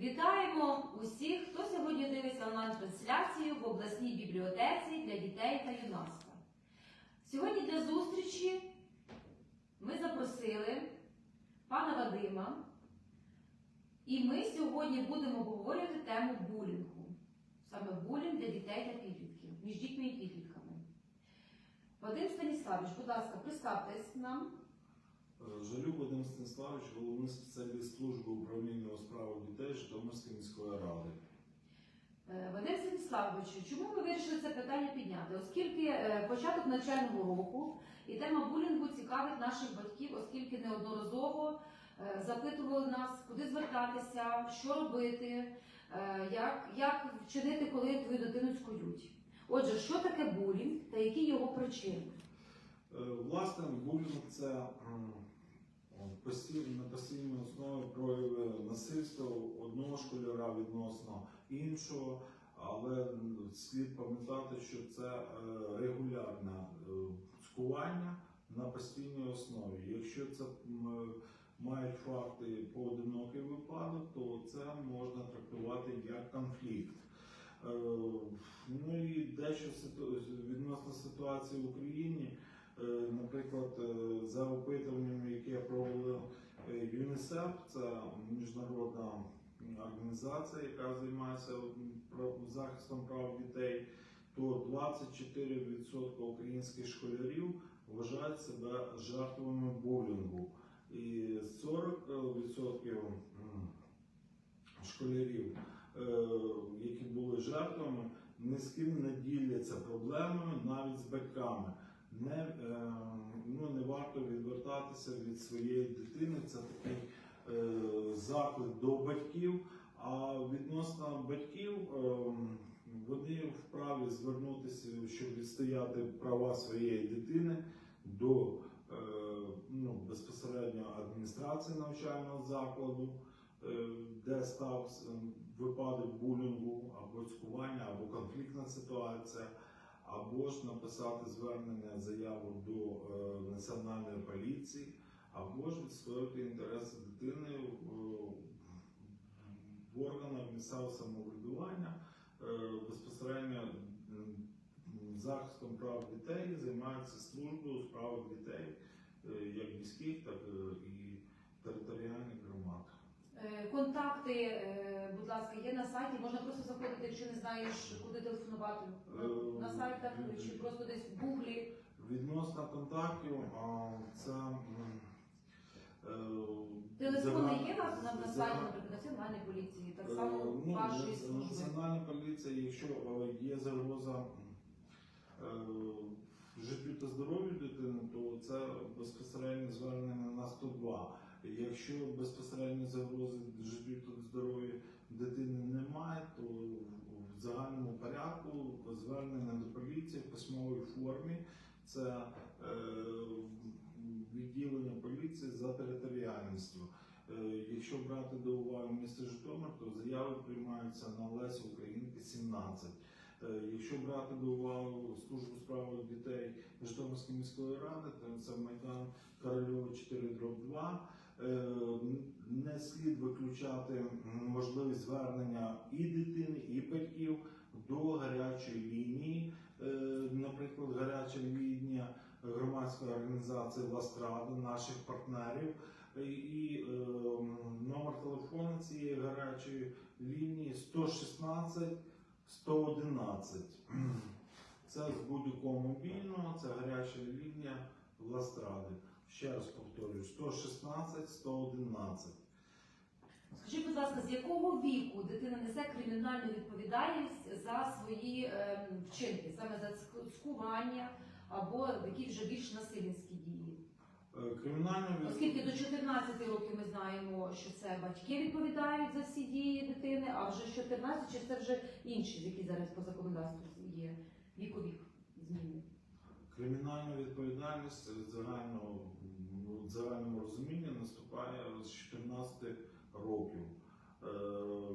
Вітаємо усіх, хто сьогодні дивиться онлайн-трансляцію в обласній бібліотеці для дітей та юнацтва. Сьогодні для зустрічі ми запросили пана Вадима, і ми сьогодні будемо обговорювати тему булінгу. Саме булінг для дітей та підлітків, між дітьми і підлітками. Вадим Станіславович, будь ласка, представтесь нам. Жалюк Вадим Станіславович, головний спеціаліст служби управління у справах дітей Житомирської міської ради. Е, Вадим Станіславович, чому ви вирішили це питання підняти? Оскільки е, початок навчального року і тема булінгу цікавить наших батьків, оскільки неодноразово е, запитували нас, куди звертатися, що робити, як, як вчинити, коли твою дитину цькують. Отже, що таке булінг та які його причини? Власне, булінг це на постійній основі прояви насильства одного школяра відносно іншого, але слід пам'ятати, що це е, регулярне е, цькування на постійній основі. Якщо це мають факти поодинокий випадок, то це можна трактувати як конфлікт. Е, Ну і дещо відносно ситуації в Україні. Е, Наприклад, е, за опитуванням, яке проводив е, ЮНІСЕФ, це міжнародна організація, яка займається захистом прав дітей, то 24% українських школярів вважають себе жертвами булінгу. І 40% школярів, які були жертвами, ні з ким не діляться проблемами навіть з батьками. Не, е, ну, не варто відвертатися від своєї дитини. Це такий е, заклик до батьків. А відносно батьків, е, вони вправі звернутися, щоб відстояти права своєї дитини до ну, безпосередньо адміністрації навчального закладу, де став випадок булінгу або цькування, або конфліктна ситуація, або ж написати звернення заяву до е, національної поліції, або ж відстояти інтереси дитини в, в органах місцевого самоврядування е, безпосередньо захистом прав дітей займається служба у справах дітей, е, як міських, так е, і територіальних громад. Е, Контакти, е, будь ласка, є на сайті. Можна просто заходити, якщо не знаєш, куди телефонувати. На- На сайтах чи просто десь в гуглі. Відносно контактів, а, це е, Телефони є на, сайті, наприклад, Національної поліції, так само Е, ну, вашої служби. Національна поліція, якщо е, є загроза е, життю та здоров'ю дитини, то це безпосередньо звернення на 102. Якщо безпосередньо загрози життю та здоров'ю дитини немає, то в загальному порядку звернення до поліції в письмовій формі це е, відділення поліції за територіальністю. Е, Якщо брати до уваги місто Житомир, то заяви приймаються на Лесі Українки 17. Е, Якщо брати до уваги службу справи дітей Житомирської міської ради, то це Майдан Корольова 4 2. Не слід виключати можливість звернення і дитини, і батьків до гарячої лінії. Е, Наприклад, гаряча лінія громадської організації Ластрада, наших партнерів. І- І е, номер телефону цієї гарячої лінії 116 111. Це з будь-якого мобільного, це гаряча лінія Ластради. Ще раз повторюю: 116 111. Скажіть, будь ласка, з якого віку дитина несе кримінальну відповідальність за свої е, вчинки, саме за цькування або такі вже більш насильницькі дії? Е, Кримінальна від- Оскільки до 14 років ми знаємо, що це батьки відповідають за всі дії дитини, а вже з 14 чи це вже інші, які зараз по законодавству є вікові зміни. Кримінальна відповідальність в загальному, в загальному розумінні наступає з 14 років. Е,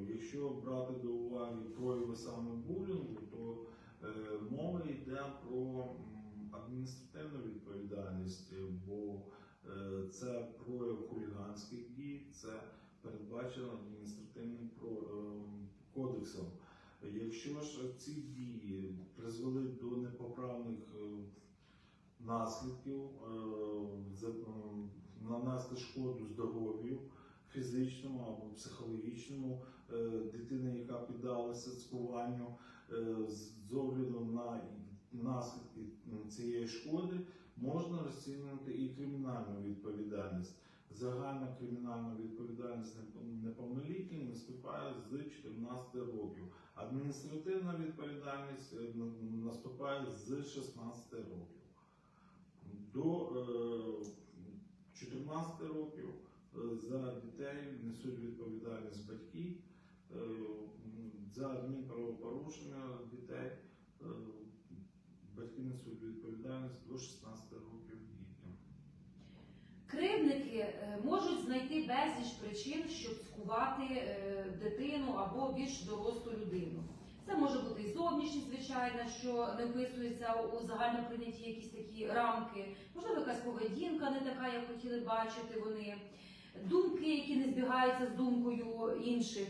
якщо брати до уваги прояви саме булінгу, то е, мова йде про адміністративну відповідальність, бо е, це прояв хуліганських дій, це передбачено адміністративним кодексом. Якщо ж ці дії призвели до непоправних наслідків, е, нанести шкоду здоров'ю фізичному або психологічному е, дитини, яка піддалася цькуванню, е, з огляду на наслідки цієї шкоди, можна розцінювати і кримінальну відповідальність. Загальна кримінальна відповідальність непо- неповнолітніх наступає з 14 років. Адміністративна відповідальність наступає з 16 років. До е, 14 років е, за дітей несуть відповідальність батьки, е, за адмінправопорушення дітей е, батьки несуть відповідальність до 16 років дітям. Кривдники е, можуть знайти безліч причин, щоб скувати е, дитину або більш дорослу людину. Це може бути і зовнішність, звичайно, що не вписується у загально прийняті якісь такі рамки, можливо, якась поведінка не така, як хотіли бачити вони, думки, які не збігаються з думкою інших.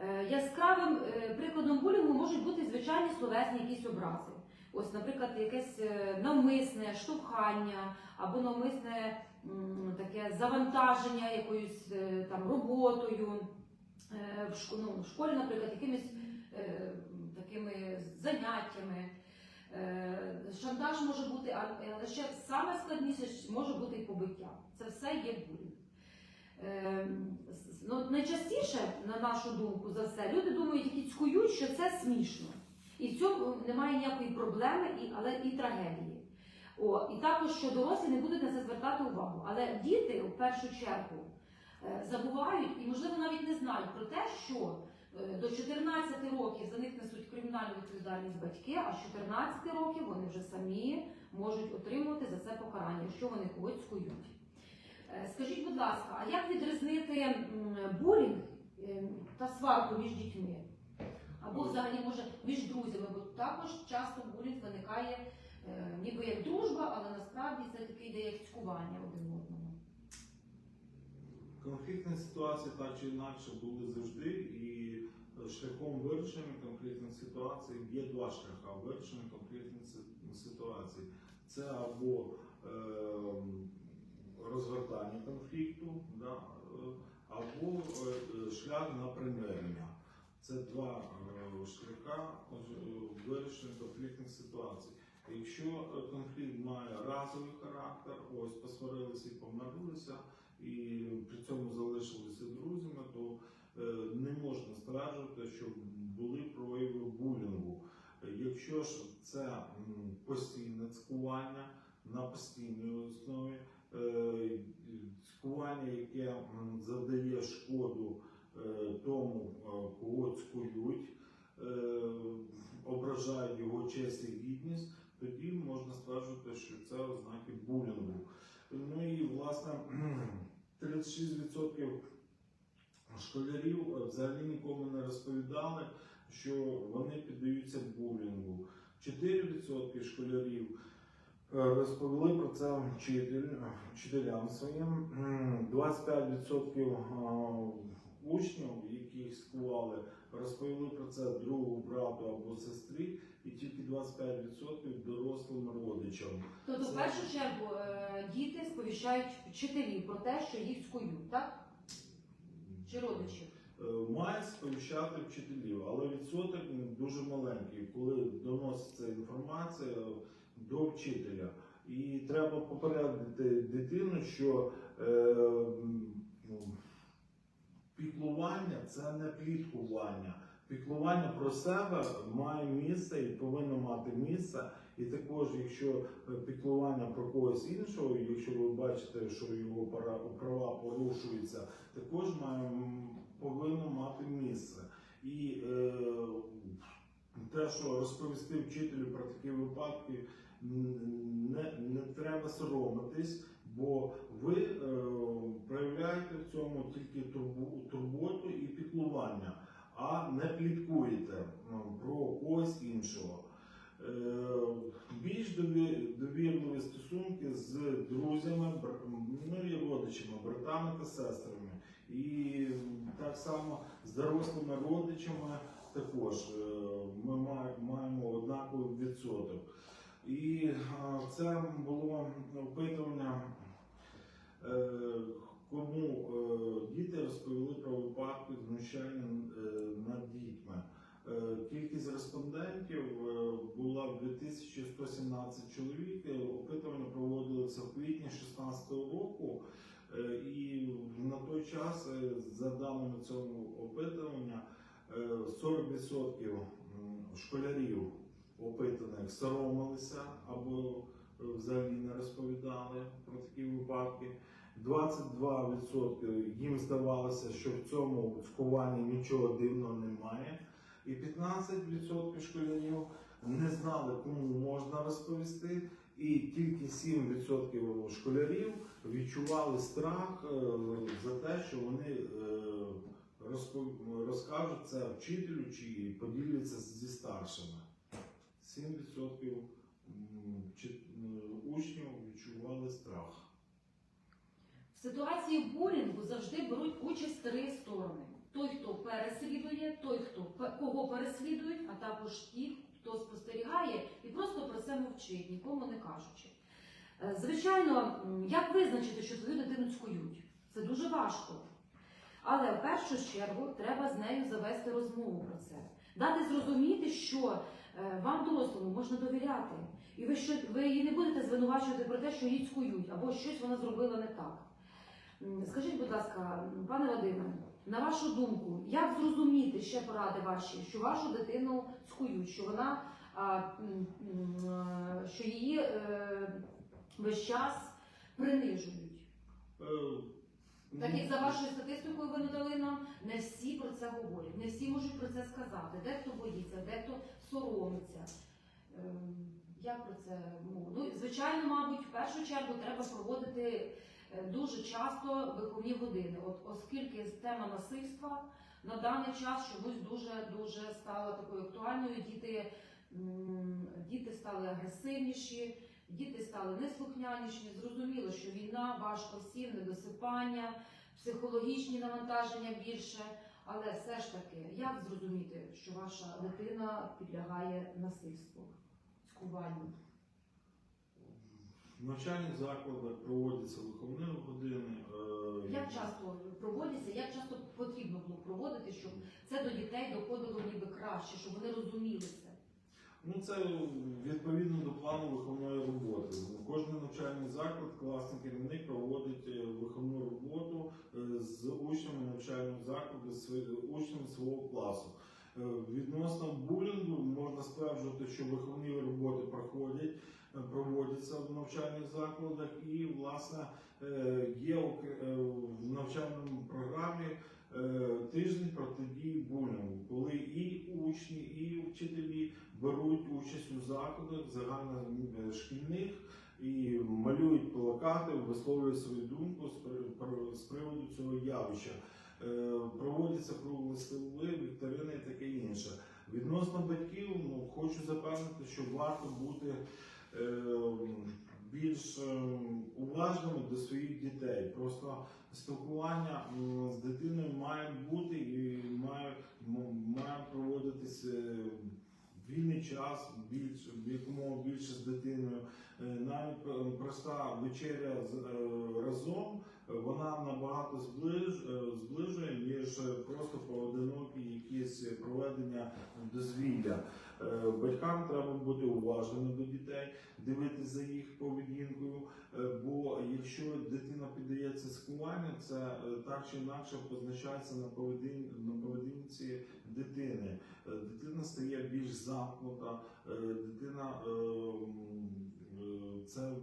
Е, Яскравим е, прикладом булінгу можуть бути звичайні словесні якісь образи. Ось, наприклад, якесь е, навмисне штовхання або навмисне таке завантаження якоюсь там роботою ну, в школі, наприклад, якимись такими заняттями. Е, Шантаж може бути, але ще саме складніше може бути і побиття. Це все є булінг. Е, Ну, найчастіше, на нашу думку, за все, люди думають, які цькують, що це смішно. І в цьому немає ніякої проблеми, і, але і трагедії. О, і також, що дорослі не будуть на це звертати увагу. Але діти в першу чергу е, забувають і, можливо, навіть не знають про те, що е, до 14 років за них несуть кримінальну відповідальність батьки, а з 14 років вони вже самі можуть отримувати за це покарання, якщо вони когось скують. Е, Скажіть, будь ласка, а як відрізнити булінг е, та сварку між дітьми? Або взагалі може між друзями, бо також часто булінг виникає е, ніби як дружба, але насправді це таке йде як цькування один. Конфліктні ситуації так чи інакше були завжди, і е, шляхом вирішення конфліктних ситуацій є два шляха вирішення конфліктних ситуацій. Це або е, розгортання конфлікту, да, е, або е, шлях на примирення. Це два шляха вирішення конфліктних ситуацій. Якщо конфлікт має разовий характер, ось посварилися і помирилися, і при цьому залишилися друзями, то е, не можна стверджувати, що були прояви булінгу. Якщо ж це постійне цькування на постійній основі, е, цькування, яке завдає шкоду е, тому, кого цькують, ображають його честь і гідність, тоді можна стверджувати, що це ознаки булінгу. Ну і власне 36% школярів е, взагалі нікому не розповідали, що вони піддаються булінгу. 4% школярів е, розповіли про це вчитель, вчителям своїм. 25% е, учнів, яких скували, розповіли про це другу брату або сестрі, і тільки 25% дорослим родичам. Тобто, в першу чергу, е, діти сповіщають вчителів про те, що їх цькують, так? Чи родичів? Е, Мають сповіщати вчителів, але відсоток дуже маленький, коли доноситься інформація до вчителя. І треба попередити дитину, що е, ну, піклування це не пліткування. Піклування про себе має місце і повинно мати місце. І також, якщо е, піклування про когось іншого, якщо ви бачите, що його права порушуються, також має повинно мати місце. І е, те, що розповісти вчителю про такі випадки, не, не треба соромитись, бо ви е, проявляєте в цьому тільки турботу і піклування, а не пліткуєте ну, про когось іншого. Е, Більш довірливі стосунки з друзями, ну і родичами, братами та сестрами. І так само з дорослими родичами також е, ми маємо однаковий відсоток. І це було опитування, е, кому е, діти розповіли про випадки знущання е, над дітьми. Е, Кількість респондентів була 2117 чоловік. Опитування проводилося в квітні 2016 року. І на той час, за даними цього опитування, е, 40% школярів опитаних соромилися або взагалі не розповідали про такі випадки. 22% їм здавалося, що в цьому цькуванні нічого дивного немає. І 15% школярів не знали, кому можна розповісти. І тільки 7% школярів відчували страх е, за те, що вони е, розкажуть це вчителю чи поділяться зі старшими. 7% м, чи- м, учнів відчували страх. Ситуації булінгу завжди беруть участь три сторони: той, хто переслідує, той, хто кого переслідують, а також ті, хто спостерігає і просто про це мовчить, нікому не кажучи. Е, Звичайно, як визначити, що твою дитину цькують? Це дуже важко. Але в першу чергу треба з нею завести розмову про це, дати зрозуміти, що е, вам дорослому можна довіряти, і ви що ви її не будете звинувачувати про те, що її цькують, або щось вона зробила не так. Скажіть, будь ласка, пане Вадиме, на вашу думку, як зрозуміти ще поради ваші, що вашу дитину цькують, що вона що її е, весь час принижують? Е, Так ну, як за вашою статистикою ви надали нам, не всі про це говорять, не всі можуть про це сказати. Дехто боїться, дехто соромиться. Ем, Як про це? Ну, звичайно, мабуть, в першу чергу треба проводити е, дуже часто виховні години. От оскільки тема насильства на даний час чомусь дуже дуже стала такою актуальною. Діти, діти стали агресивніші, діти стали неслухняніші. Зрозуміло, що війна важко всім, недосипання, психологічні навантаження більше. Але все ж таки, як зрозуміти, що ваша дитина підлягає насильству, цькуванню? В навчальних закладах проводяться е, Як часто проводяться, як часто потрібно було проводити, щоб це до дітей доходило ніби краще, щоб вони розуміли це? Ну, це відповідно до плану виховної роботи. Кожен навчальний заклад, класний керівник проводить е, виховну роботу е, з учнями навчального закладу, з учнями свого класу. Е, Відносно булінгу можна стверджувати, що виховні роботи проходять, проводяться в навчальних закладах, і власне є е, в навчальному програмі е, тиждень протидії булінгу, коли і учні, і вчителі беруть участь у заходах загальношкільних і малюють плакати, висловлюють свою думку з приводу цього явища. Е, Проводяться круглі столи, вікторини і таке інше. Відносно батьків, ну хочу запевнити, що варто бути е, більш е, уважними до своїх дітей. Просто спілкування з дитиною має бути і має, має проводитись е, вільний час більш якомога більше з дитиною. Е, Навіть е, проста вечеря е, разом вона набагато зближує, ніж просто поодинокі якісь проведення дозвілля. Батькам треба бути уважними до дітей, дивитися за їх поведінкою. Бо якщо дитина піддається скуванню, це так чи інакше позначається на поведін на поведінці дитини. Дитина стає більш замкнута, дитина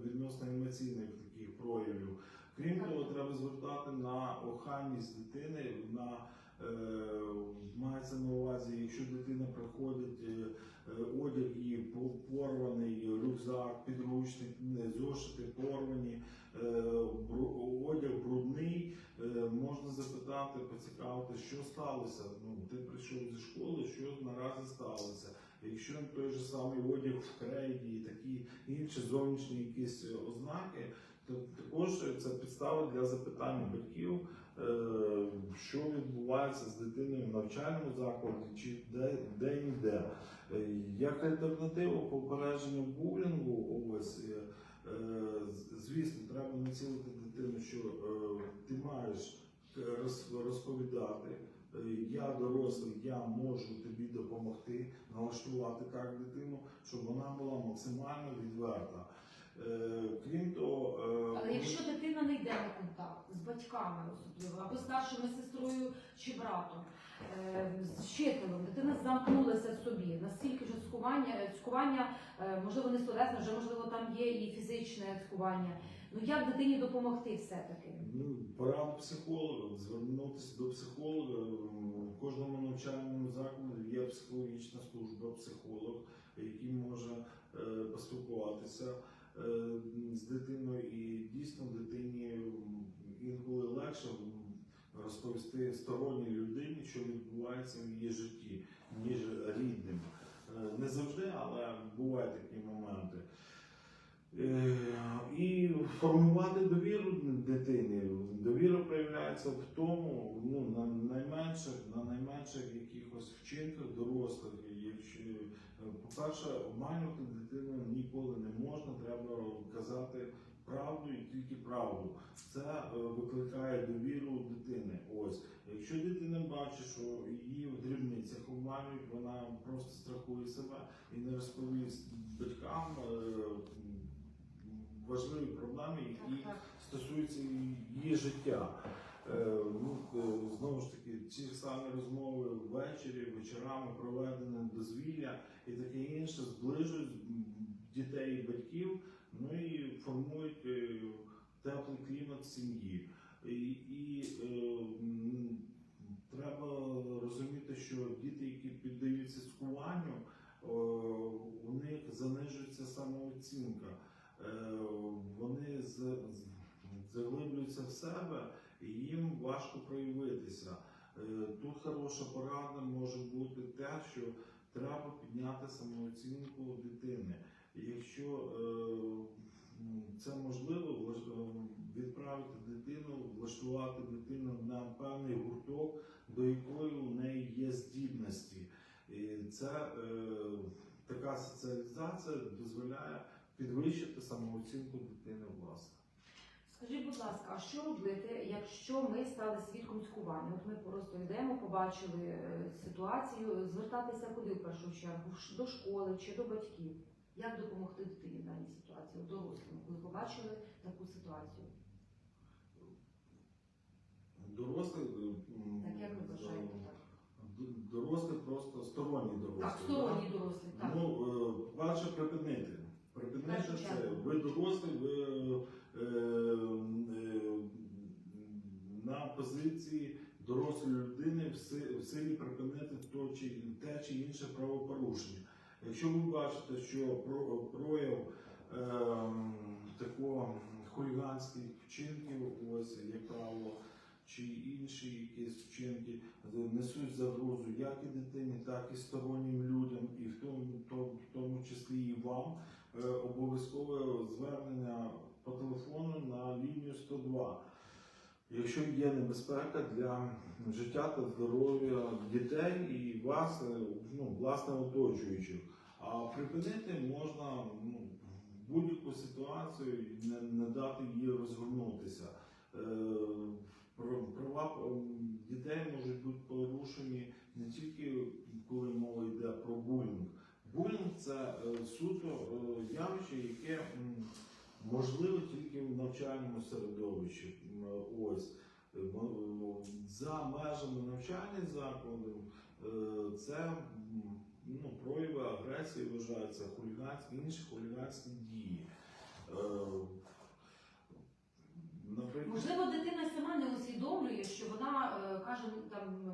відносно емоційних таких проявів. Крім того, треба звертати на охайність дитини, на е, мається на увазі, якщо дитина приходить е, е, одяг і порваний, рюкзак, підручник, зошити порвані, одяг брудний, можна запитати, поцікавити, що сталося. Ну, ти прийшов зі школи, що наразі сталося. Якщо той же самий одяг в крейді і такі інші зовнішні якісь е, ознаки, то також це підстава для запитання батьків, е, що відбувається. з дитиною в навчальному закладі чи де, де-інде. Е, Як альтернатива попередженню булінгу, ось звісно, треба націлити дитину, що ти маєш розповідати. Е, Я дорослий, я можу тобі допомогти налаштувати так дитину, щоб вона була максимально відверта. Е, Крім того, е, Але якщо дитина не йде на контакт з батьками, особливо, або старшими сестрою чи братом, з вчителем, дитина замкнулася в собі, настільки вже цькування, цькування можливо, не словесне, вже можливо там є і фізичне цькування. Ну як дитині допомогти все-таки? Ну, порада психолога, звернутися до психолога. В кожному навчальному закладі є психологічна служба, психолог, який може е, поспілкуватися е, з дитиною, і дійсно дитині інколи легше розповісти сторонній людині, що відбувається в її житті, ніж рідним. Е, Не завжди, але бувають такі моменти. Е, формувати довіру дитини. Довіра проявляється в тому, ну на найменших, на найменших якихось вчинках дорослих. Е, по-перше, обманювати дитину ніколи не можна, треба казати правду і тільки правду. Це е, викликає довіру дитини. Ось, якщо дитина бачить, що її в дрібницях обманюють, вона просто страхує себе і не розповість батькам. Важливі проблеми, які стосуються її життя. Е, ну, е, знову ж таки, ці самі розмови ввечері, вечорами проведені дозвілля і таке інше зближують дітей і батьків, ну і формують е, теплий клімат сім'ї. І, і е, треба розуміти, що діти, які піддаються цькуванню, е, у них занижується самооцінка. Е, вони заглиблюються в себе і їм важко проявитися. Е, Тут хороша порада може бути те, що треба підняти самооцінку дитини. Якщо е, це можливо, відправити дитину, влаштувати дитину на певний гурток, до якої у неї є здібності. І це така соціалізація дозволяє підвищити самооцінку дитини власне. Скажіть, будь ласка, а що робити, якщо ми стали свідком цькування? От ми просто йдемо, побачили е, ситуацію, звертатися куди в першу чергу? До школи чи до батьків? Як допомогти дитині в даній ситуації, дорослим, коли побачили таку ситуацію? Дорослий, м, Так як ви вважаєте? Так, дорослий просто сторонній дорослий. так сторонні дорослі, так. Ну, е, перше припинити. Припинити Першу це. чергу. Ви дорослий, ви е, е, на позиції дорослої людини в си- в силі припинити то чи те чи інше правопорушення. Якщо ви бачите, що про- прояв ем, такого хуліганських вчинків, ось як правило, чи інші якісь вчинки несуть загрозу як і дитині, так і стороннім людям, і в тому, то- в тому числі і вам, е, обов'язкове звернення по телефону на лінію 102. Якщо є небезпека для життя та здоров'я дітей і вас, е, ну, власне оточуючих. А припинити можна ну, будь-яку ситуацію і не, не дати їй розгорнутися. Права дітей можуть бути порушені не тільки коли мова йде про булінг. Булінг це е, суто е, явище, яке м, можливе тільки в навчальному середовищі. Ось Е, за межами навчальних закладів це ну, прояви агресії вважаються хуліганські інші хуліганські дії. Наприклад, Можливо, дитина усвідомлює, що вона е, каже там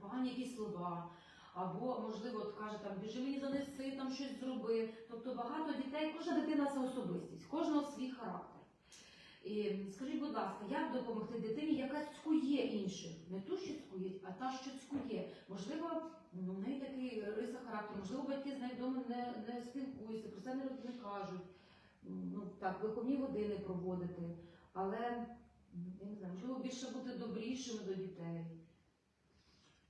погані якісь слова, або можливо каже там біжи мені занеси, там щось зроби. Тобто багато дітей, кожна дитина це особистість, кожного свій характер. І скажіть, будь ласка, як допомогти дитині, яка цькує інших? Не ту, що цькує, а та, що цькує. Можливо, ну, в неї такий риса характеру, можливо, батьки з нею вдома не, не спілкуються, про це не, не кажуть. Ну так, виховні години проводити. Але я не знаю, можливо, більше бути добрішими до дітей.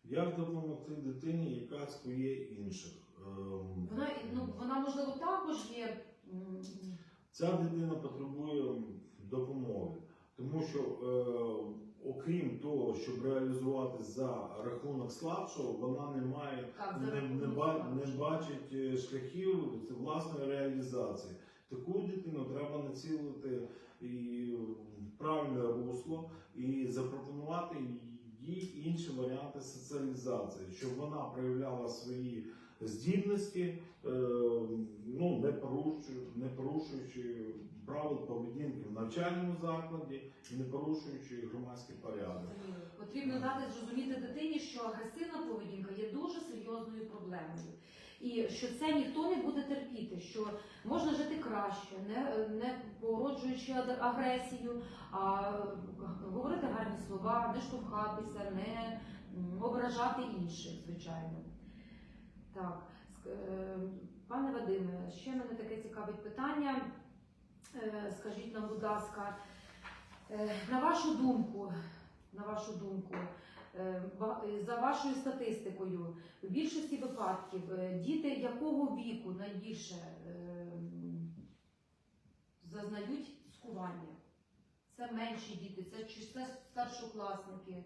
Як допомогти дитині, яка скує інших? Ем, Вона, ну, вона можливо також є. м, Ця дитина потребує допомоги, тому що е, окрім того, щоб реалізувати за рахунок слабшого, вона не має Так, за не, не, рахунок ба- слабшого. не бачить е, шляхів власної реалізації. Таку дитину треба націлити і правильне русло і запропонувати їй інші варіанти соціалізації, щоб вона проявляла свої здібності, е, ну не порушуючи, не порушуючи правил поведінки в навчальному закладі і не порушуючи громадський порядок. Потрібно дати зрозуміти дитині, що агресивна поведінка є дуже серйозною проблемою. І що це ніхто не буде терпіти, що можна жити краще, не, не породжуючи агресію, а говорити гарні слова, не штовхатися, не ображати інших, звичайно. Так, е, пане Вадиме, ще мене таке цікавить питання. Е, Скажіть нам, будь ласка, е, на вашу думку, на вашу думку, за вашою статистикою, в більшості випадків е, діти якого віку найбільше е, зазнають скування? Це менші діти, це чи це старшокласники,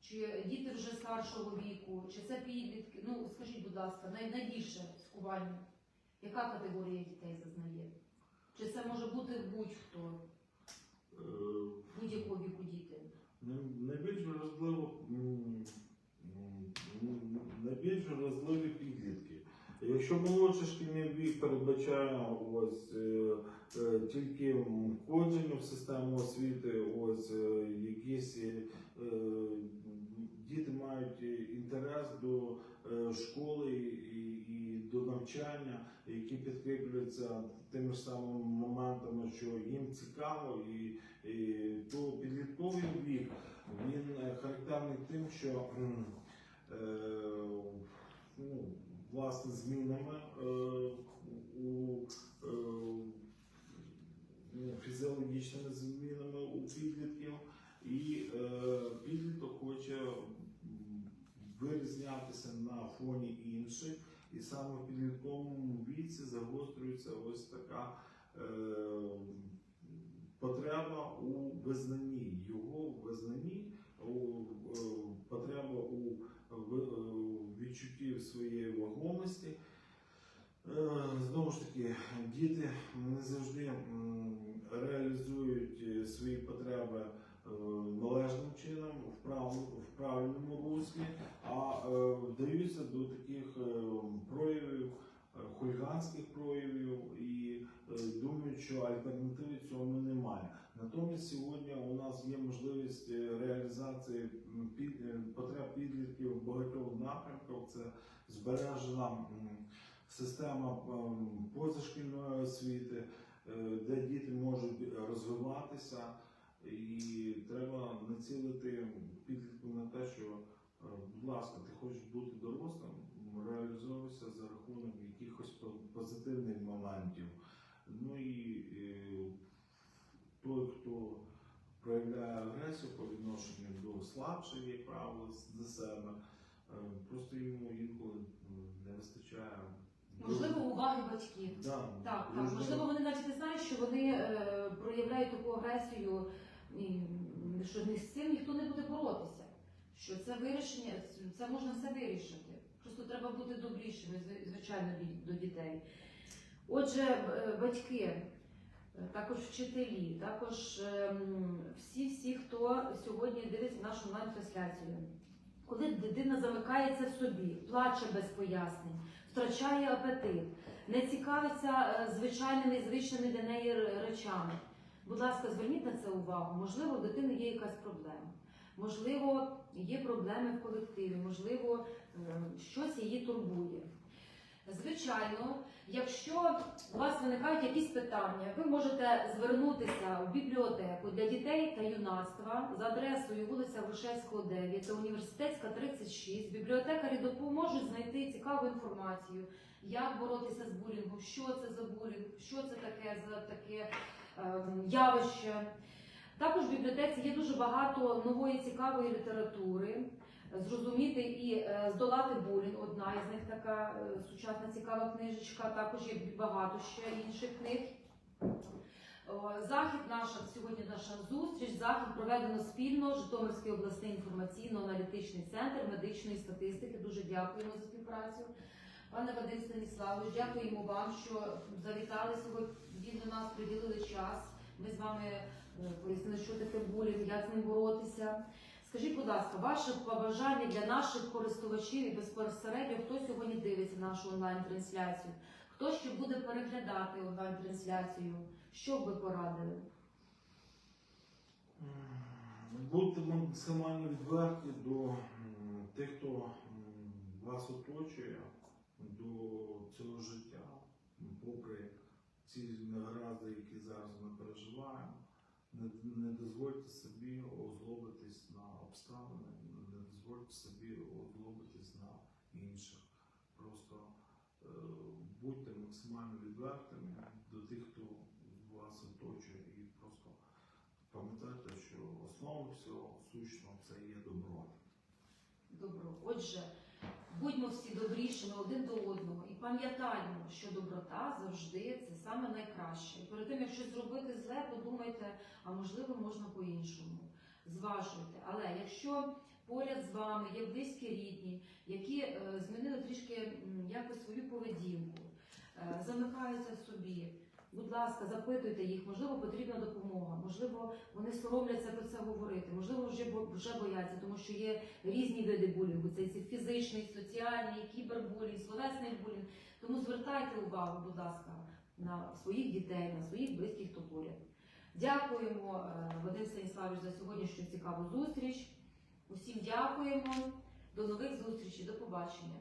чи діти вже старшого віку, чи це підлітки? Ну скажіть, будь ласка, найбільше скування? Яка категорія дітей зазнає? Чи це може бути будь-хто, Е, будь-якого віку діти? Най- Найбільш м, найбільш вразливі підлітки. Якщо молодший шкільний вік передбачає ось е, е, тільки входження в систему освіти, ось е, якісь е, е, діти мають інтерес до е, школи і, і до навчання, які підкріплюються тими ж самими моментами, що їм цікаво, і, і то підлітковий вік він е, характерний тим, що е, ну, власне змінами е, у е, ну, фізіологічними змінами у підлітків, і е, підліток хоче вирізнятися на фоні інших, і саме в підлітковому віці загострюється ось така е, потреба у визнанні, його визнанні, у, е, потреба у е, відчутті своєї вагомості. Е, Знову ж таки, діти не завжди реалізують свої потреби належним чином в правильному, в правильному руслі, а е, вдаються до таких е, проявів, е, хуліганських проявів і е, думають, що альтернативи цьому немає. Натомість сьогодні у нас є можливість е, реалізації під- е, потреб підлітків в багатьох напрямках. Це збережена система позашкільної освіти, е, де діти можуть розвиватися, і треба націлити підлітку на те, що, е, будь ласка, ти хочеш бути дорослим, реалізовуйся за рахунок якихось по- позитивних моментів. Ну і е, той, хто проявляє агресію по відношенню до слабших, як правило, за себе, е, просто йому інколи не вистачає. Можливо, уваги батьків. Да, Так, так. Можливо, вони навіть не знають, що вони е, проявляють таку агресію, і, що з цим ніхто не буде боротися. Що це вирішення, це можна все вирішити. Просто треба бути добрішими, звичайно, до дітей. Отже, е, батьки, е, також вчителі, також ем, всі-всі, хто сьогодні дивиться нашу онлайн-трансляцію. Коли дитина замикається в собі, плаче без пояснень, втрачає апетит, не цікавиться е, звичайними звичними для неї речами. Будь ласка, зверніть на це увагу. Можливо, в дитини є якась проблема. Можливо, є проблеми в колективі, можливо, е, щось її турбує. Звичайно, якщо у вас виникають якісь питання, ви можете звернутися в бібліотеку для дітей та юнацтва за адресою вулиця Грушевського, 9 та університетська 36. Бібліотекарі допоможуть знайти цікаву інформацію, як боротися з булінгом, що це за булінг, що це таке за таке ем, явище. Також в бібліотеці є дуже багато нової цікавої літератури. зрозуміти і е, здолати булінг. Одна із них така е, сучасна цікава книжечка. Також є багато ще інших книг. Захід наша сьогодні наша зустріч. Захід проведено спільно Житомирський обласний інформаційно-аналітичний центр медичної статистики. Дуже дякуємо за співпрацю. Пане Вадим Станіславович, дякуємо вам, що завітали сьогодні до нас, приділили час. Ми з вами е, пояснили, що таке булінг, як з ним боротися. Скажіть, будь ласка, ваше побажання для наших користувачів і безпосередньо, хто сьогодні дивиться нашу онлайн-трансляцію, хто ще буде переглядати онлайн-трансляцію, що б ви порадили? Будьте максимально відверті до тих, хто вас оточує, до цього життя, попри ці негаразди, які зараз ми переживаємо. Не, не дозвольте собі озлобитись на обставини, не дозвольте собі озлобитись на інших. Просто е, будьте максимально відвертими до тих, хто вас оточує, і просто пам'ятайте, що основа всього сущного це є добро. Добро. Отже, будьмо всі добрішими один до одного і пам'ятаємо, що доброта завжди це саме найкраще. Перед тим, як щось зробити зле, подумайте, а можливо можна по-іншому. Зважуйте. Але якщо поряд з вами є близькі рідні, які е, змінили трішки якось свою поведінку, е, замикаються в собі. Будь ласка, запитуйте їх, можливо, потрібна допомога, можливо, вони соромляться про це говорити, можливо, вже вже бояться, тому що є різні види булінгу. Це фізичний, соціальний, кібербулінг, словесний булінг. Тому звертайте увагу, будь ласка, на своїх дітей, на своїх близьких, хто поряд. Дякуємо, е, Вадим Станіславович, за сьогоднішню цікаву зустріч. Усім дякуємо. До нових зустрічей, до побачення.